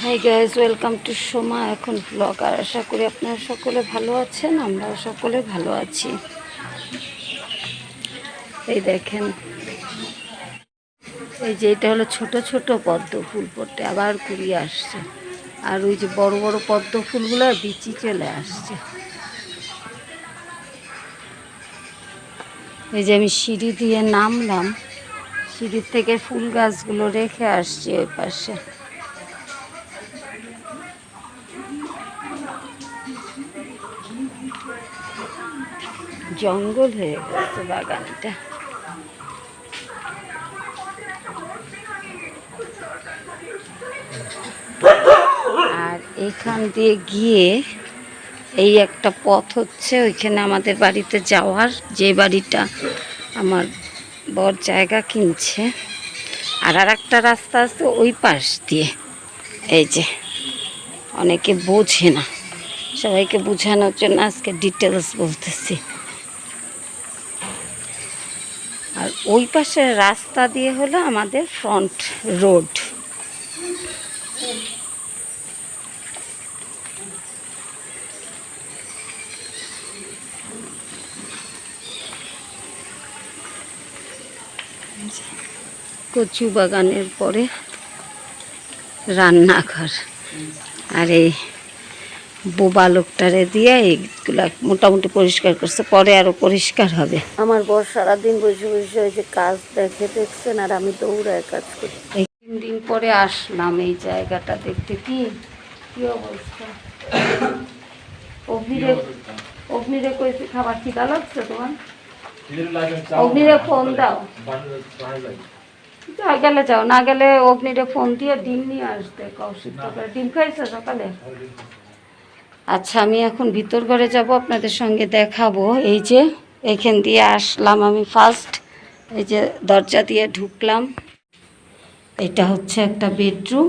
Hi guys welcome to Soma এখন blog আর আশা করি আপনারা সকলে ভালো আছেন, আমরাও সকলে ভালো আছি। এই দেখেন। এই যে এটা হলো ছোট ছোট পদ্ম ফুল পড়তে আবার কুড়িয়ে আসছে। আর ওই যে বড় বড় পদ্ম ফুলগুলো বিচি চলে আসছে। এই যে আমি সিঁড়ি দিয়ে নামলাম, সিঁড়ির থেকে ফুল গাছগুলো রেখে আসছি ওই পাশে। জঙ্গল হয়ে গেছে বাগানটা। আর এখান দিয়ে গিয়ে এই একটা পথ হচ্ছে, ওইখানে আমাদের বাড়িতে যাওয়ার। যে বাড়িটা আমার বর জায়গা কিনছে, আর আর একটা রাস্তা আছে ওই পাশ দিয়ে। এই যে। অনেকে বোঝে না। সবাইকে বোঝানোর জন্য আজকে ডিটেলস বলতেছি। আর ওই পাশের রাস্তা দিয়ে হলো আমাদের ফ্রন্ট রোড কচু বাগানের পরে রান্নাঘর। আর এই বোবা লোকটারে দিয়ে এইগুলা মোটামুটি পরিষ্কার করছে পরে আরও পরিষ্কার হবে। আমার বর সারাদিন বসে বসে ওই যে কাজ দেখে দেখছেন আর আমি দৌড়ায় কাজ করি। এই তিন দিন পরে আসলাম এই জায়গাটা দেখতে কি কি অবস্থা? অগ্নিরে অগ্নিরে কইছি খাবার খিদা লাগছে তোমার? অগ্নিরে ফোন দাও। যা গেলে যাও না গেলে অগ্নিরে ফোন দিয়ে ডিম নিয়ে আসবে কৌশিক তরকারি ডিম খাইছো সকালে? আচ্ছা আমি এখন ভিতর ঘরে যাব আপনাদের সঙ্গে দেখাবো। এই যে এখান দিয়ে আসলাম আমি ফার্স্ট এই যে দরজা দিয়ে ঢুকলাম। এটা হচ্ছে একটা বেডরুম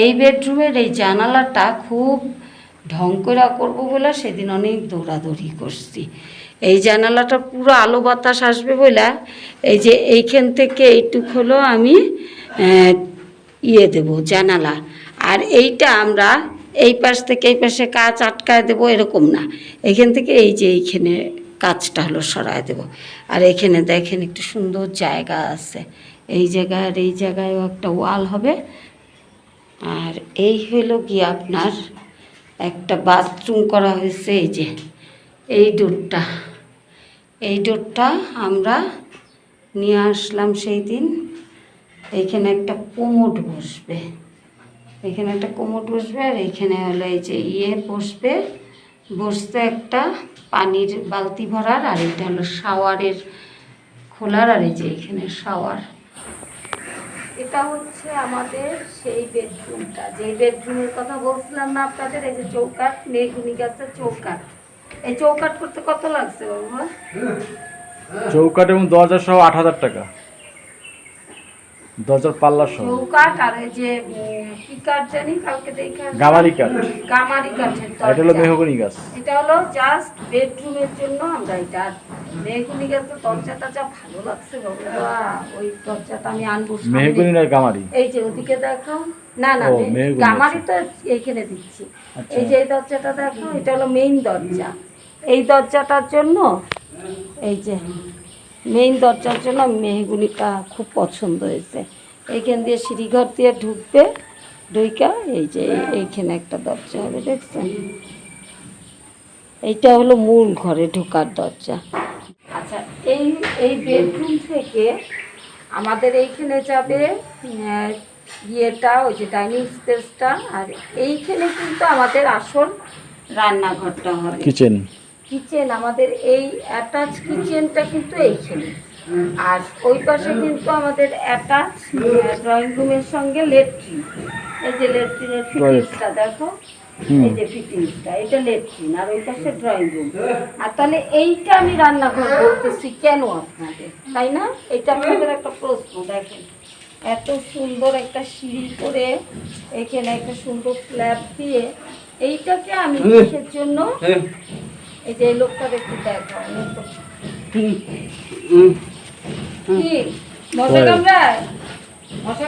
এই বেডরুমের এই জানালাটা খুব ঢং করে করব বলে সেদিন অনেক দৌড়াদৌড়ি করছি। এই জানালাটা পুরো আলো বাতাস আসবে বলে এই যে এইখান থেকে এইটুক হলো আমি ইয়ে দেব জানালা। আর এইটা আমরা এই পাশ থেকে এই পাশে কাজ আটকায় দেবো এরকম না। এইখান থেকে এই যে এইখানে কাজটা হলো সরায় দেব। আর এখানে দেখেন একটু সুন্দর জায়গা আছে। এই জায়গায় আর এই জায়গায়ও একটা ওয়াল হবে। আর এই হলো কি আপনার একটা বাথরুম করা হয়েছে, এই যে, এই ডোরটা। এই ডোরটা আমরা নিয়ে আসলাম সেই দিন। এইখানে একটা কোমোড বসবে। এখানে একটা কোমোড বসবে আর এখানে হলো এই যে ইয়ে বসবে। বসতে একটা পানির বালতি ভরার আর এটা হলো শাওয়ারের খোলার আর এই যে এখানে শাওয়ার। এটা হচ্ছে আমাদের সেই বেডরুমটা। যে বেডরুমের কথা বলছিলাম না আপনাদের, এই যে চৌকাট মেঘুনি গাছের চৌকাট এই চৌকাট করতে কত লাগছে বাবা? চৌকাট এবং দরজা সহ আট হাজার টাকা। দরজার পাল্লা সহ। চৌকাট আর এই যে কি কাঠ জানি কালকে দেখে। গামারি কাঠ। গামারি কাঠের এটা হলো মেহগনি গাছ। এটা হলো জাস্ট বেডরুমের জন্য আমরা এটা মেহগুনি গাছের দরজাটা যা ভালো লাগছে বাবা। ওই দরজাটা আমি আনব মেহগনি নয় গামারি। এই যে ওদিকে দেখাও না না গামারি তো এইখানে দিচ্ছি। আচ্ছা। এই যে এই দরজাটা দেখো এটা হলো মেইন দরজা। এই দরজাটার জন্য, এই যে মেইন দরজার জন্য মেহগুনিটা খুব পছন্দ হয়েছে। এইখান দিয়ে সিঁড়িঘর দিয়ে ঢুকবে, ঢুইকা এই যে এইখানে একটা দরজা হবে, দেখছেন? এইটা হলো মূল ঘরে ঢোকার দরজা। আচ্ছা এই এই বেডরুম থেকে আমাদের এইখানে যাবে ইয়েটা, ওই যে ডাইনিং স্পেসটা আর এইখানে কিন্তু আমাদের আসল রান্নাঘরটা হবে। কিচেন কিচেন আমাদের এই অ্যাটাচ কিচেনটা কিন্তু এইখানে। আর ওই পাশে কিন্তু আমাদের অ্যাটাচ ড্রয়িং রুমের সঙ্গে লেট্রিন। এই যে লেট্রিনের ফিটিংসটা দেখো। এই যে ফিটিংসটা এটা লেট্রিন আর ওই পাশে ড্রয়িং রুম আর তাহলে এইটা আমি রান্নাঘর বলতেছি কেন আপনাদের তাই না? এটা আপনাদের একটা প্রশ্ন দেখেন। এত সুন্দর একটা সিঁড়ি করে এখানে একটা সুন্দর স্ল্যাব দিয়ে এইটাকে আমি কিসের জন্য এই যে লোকটা দেখতে দেখো কি? মশা কামড়ায়? মশা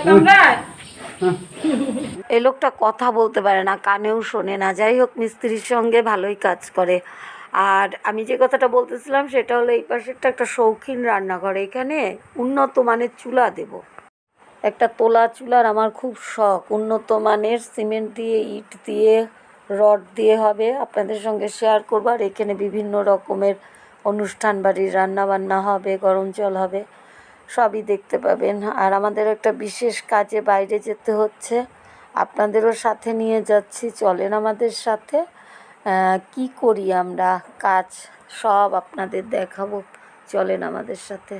এই লোকটা কথা বলতে পারে না কানেও শোনে না। যাই হোক মিস্ত্রির সঙ্গে ভালোই কাজ করে। আর আমি যে কথাটা বলতেছিলাম সেটা হলো এই পাশেরটা একটা শৌখিন রান্নাঘর। এখানে উন্নত মানের চুলা দেব। একটা তোলা চুলার আমার খুব শখ। উন্নত মানের সিমেন্ট দিয়ে ইট দিয়ে রড দিয়ে হবে। আপনাদের সঙ্গে শেয়ার করব। আর এখানে বিভিন্ন রকমের অনুষ্ঠান বাড়ির রান্নাবান্না হবে, গরম জল হবে, সবই দেখতে পাবেন। আর আমাদের একটা বিশেষ কাজে বাইরে যেতে হচ্ছে। আপনাদেরও সাথে নিয়ে যাচ্ছি। চলেন আমাদের সাথে। কি করি আমরা? কাজ সব আপনাদের দেখাবো। চলেন আমাদের সাথে।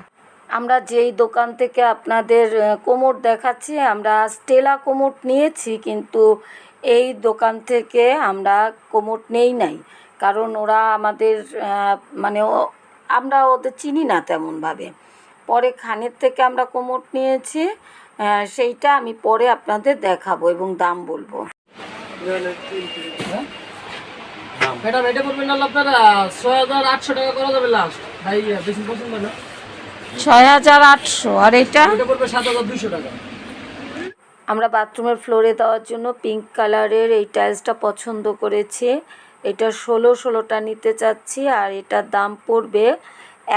আমরা যেই দোকান থেকে আপনাদের কোমর দেখাচ্ছি, আমরা স্টেলা কোমর নিয়েছি, কিন্তু এই দোকান থেকে আমরা কোমর নেই নাই। কারণ ওরা আমাদের মানে ও- আমরা ওদের চিনি না তেমনভাবে। পরে খানের থেকে আমরা কোমর নিয়েছি সেইটা আমি পরে আপনাদের দেখাবো এবং দাম বলব। ম্যাডাম এটা করবেন না আপনারা ছয় হাজার আটশো টাকা করা যাবে লাস্ট ভাই বেশি পছন্দ না? ছয় হাজার আটশো আর এটা? এটা করবে সাত হাজার দুইশো টাকা। আমরা বাথরুমের ফ্লোরে দেওয়ার জন্য পিঙ্ক কালারের এই টাইলসটা পছন্দ করেছি। এটা ষোলো, ষোলোটা নিতে চাচ্ছি আর এটার দাম পড়বে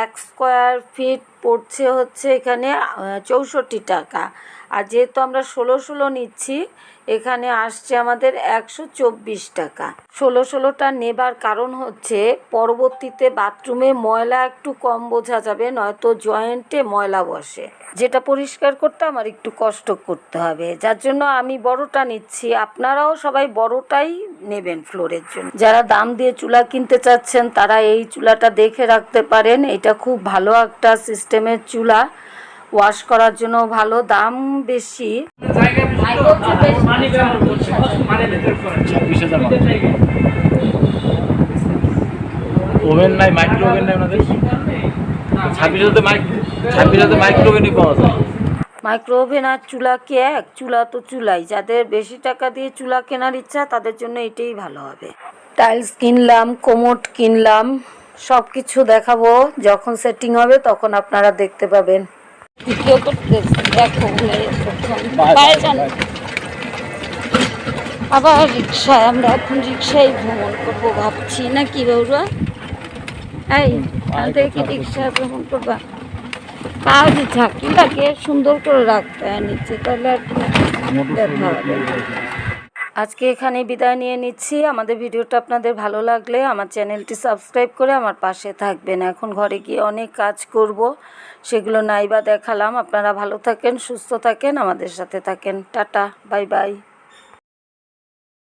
এক স্কোয়ার ফিট পড়ছে হচ্ছে এখানে চৌষট্টি টাকা। আর যেহেতু আমরা ষোলো ষোলো নিচ্ছি এখানে আসছে আমাদের একশো চব্বিশ টাকা। ষোলো ষোলোটা নেবার কারণ হচ্ছে পরবর্তীতে বাথরুমে ময়লা একটু কম বোঝা যাবে, নয়তো জয়েন্টে ময়লা বসে। যেটা পরিষ্কার করতে আমার একটু কষ্ট করতে হবে। যার জন্য আমি বড়টা নিচ্ছি। আপনারাও সবাই বড়টাই নেবেন ফ্লোরের জন্য। যারা দাম দিয়ে চুলা কিনতে চাচ্ছেন, তারা এই চুলাটা দেখে রাখতে পারেন। এটা খুব ভালো একটা সিস্টেমের চুলা। ওয়াশ করার জন্য ভালো দাম বেশি। ওভেন নাই মাইক্রো ওভেন নাই ওনাদের? ছাব্বিশ হাজার মাইক ছাব্বিশ হাজার মাইক্রো ওভেনই পাওয়া যায়। মাইক্রো ওভেন আর চুলা কি এক? চুলা তো চুলাই। যাদের বেশি টাকা দিয়ে চুলা কেনার ইচ্ছা তাদের জন্য এটাই ভালো হবে। টাইলস কিনলাম কোমোট কিনলাম সব কিছু দেখাবো। যখন সেটিং হবে তখন আপনারা দেখতে পাবেন। ভিডিও দেখো আবার রিক্সায় আমরা এখন রিক্সায় ভ্রমণ করব ভাবছি। না কি বৌরা? এই থেকে কি রিক্সায় ভ্রমণ করবা? কাজ ঝাঁকি লাগে সুন্দর করে রাখতে হয় নিচে তাহলে আর দেখা হবে। আজকে এখানে বিদায় নিয়ে নিচ্ছি। আমাদের ভিডিওটা আপনাদের ভালো লাগলে আমার চ্যানেলটি সাবস্ক্রাইব করে আমার পাশে থাকবেন। এখন ঘরে গিয়ে অনেক কাজ করব, সেগুলো নাইবা দেখালাম। আপনারা ভালো থাকেন, সুস্থ থাকেন, আমাদের সাথে থাকেন। Tata, bye bye.